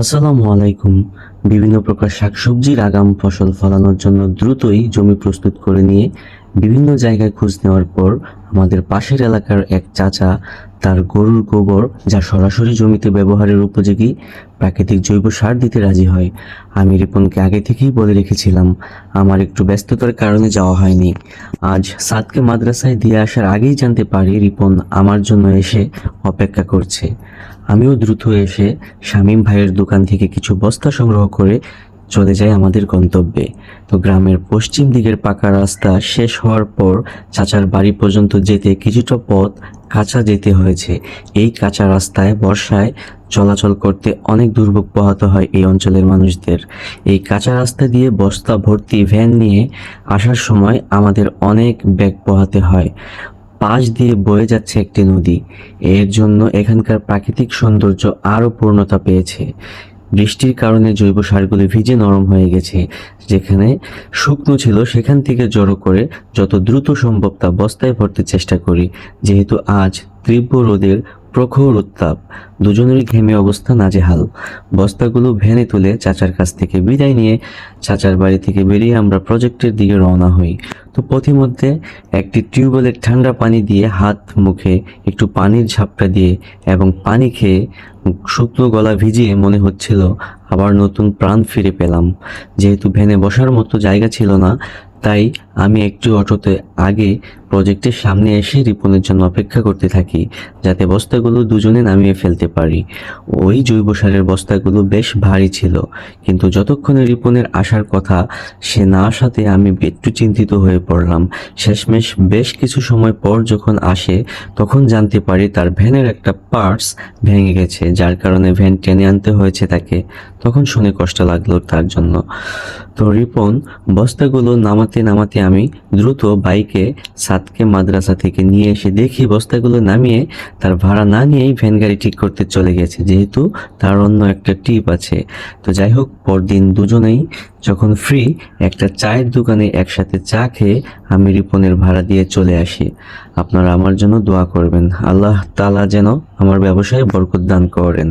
আসসালামু আলাইকুম। বিভিন্ন প্রকার শাকসবজির আগাম ফসল ফলানোর জন্য দ্রুতই জমি প্রস্তুত করে নিয়ে বিভিন্ন জায়গায় খোঁজ নেওয়ার পর আমাদের পাশের এলাকার এক চাচা তার গরুর গোবর, যা সরাসরি জমিতে ব্যবহারের উপযোগী প্রাকৃতিক জৈব সার দিতে রাজি হয়। আমি রিপনকে আগে থেকেই বলে রেখেছিলাম, আমার একটু ব্যস্ততার কারণে যাওয়া হয়নি। আজ সাদকে মাদ্রাসায় দিয়ে আসার আগেই জানতে পারি রিপন আমার জন্য এসে অপেক্ষা করছে। আমিও দ্রুত এসে শামীম ভাইয়ের দোকান থেকে কিছু বস্তা সংগ্রহ করে চলে যাই আমাদের গন্তব্যে। তো গ্রামের পশ্চিম দিকের পাকা রাস্তা শেষ হওয়ার পর চাচার বাড়ি পর্যন্ত যেতে কিছুটা পথ কাঁচা যেতে হয়েছে। এই কাঁচা রাস্তায় বর্ষায় চলাচল করতে অনেক দুর্ভোগ পোহাতে হয় এই অঞ্চলের মানুষদের। এই কাঁচা রাস্তা দিয়ে বস্তা ভর্তি ভ্যান নিয়ে আসার সময় আমাদের অনেক ব্যাগ পোহাতে হয়। পাশ দিয়ে বয়ে যাচ্ছে একটি নদী। এর জন্য এখানকার প্রাকৃতিক সৌন্দর্য আরও পূর্ণতা পেয়েছে। বৃষ্টির কারণে জৈব সারগুলি ভিজে নরম হয়ে গেছে, যেখানে শুকনো ছিল সেখান থেকে জড়ো করে যত দ্রুত সম্ভব তা বস্তায় ভরতে চেষ্টা করি। যেহেতু আজ তীব্র রোদের প্রখর উত্তাপ। দুজনেরই ঘেমে অবস্থা নাজেহাল। বস্তাগুলো ভ্যানে তুলে চাচার কাছ থেকে বিদায় নিয়ে চাচার বাড়ি থেকে বেরিয়ে আমরা প্রজেক্টের দিকে রওনা হই। তো পথিমধ্যে একটি টিউবওয়েলের ঠান্ডা পানি দিয়ে হাত, মুখে একটু পানির ঝাপটা দিয়ে এবং পানি খেয়ে শুকনো গলা ভিজিয়ে মনে হচ্ছিল আবার নতুন প্রাণ ফিরে পেলাম। যেহেতু ভ্যানে বসার মতো জায়গা ছিল না, তাই আমি একটু অটোতে আগে প্রজেক্টের সামনে এসে রিপনের জন্য অপেক্ষা করতে থাকি, যাতে বস্তাগুলো দুজনে নামিয়ে ফেলতে পারি। ওই জৈব সারের বস্তাগুলো বেশ ভারী ছিল, কিন্তু যতক্ষণে রিপনের আসার কথা, সে না আসাতে আমি একটু চিন্তিত হয়ে পড়লাম। শেষমেশ বেশ কিছু সময় পর যখন আসে, তখন জানতে পারি তার ভ্যানের একটা পার্টস ভেঙে গেছে, যার কারণে ভ্যান টেনে আনতে হয়েছে তাকে। তখন শুনে কষ্ট লাগল তার জন্য। তো রিপন, বস্তাগুলো নামাতে নামাতে আমি দ্রুত বাইকে সাতকে মাদ্রাসা থেকে নিয়ে এসে দেখি বস্তাগুলো নামিয়ে তার ভাড়া না নিয়েই ভ্যান গাড়ি ঠিক করতে চলে গেছে, যেহেতু তার অন্য একটা টিপ আছে। তো যাই হোক, পরদিন দুজনেই যখন ফ্রি একটা চায়ের দোকানে একসাথে চা খেয়ে আমি রিপনের ভাড়া দিয়ে চলে আসি। আপনারা আমার জন্য দোয়া করবেন। আল্লাহ তালা যেন আমার ব্যবসায় বরকত দান করেন।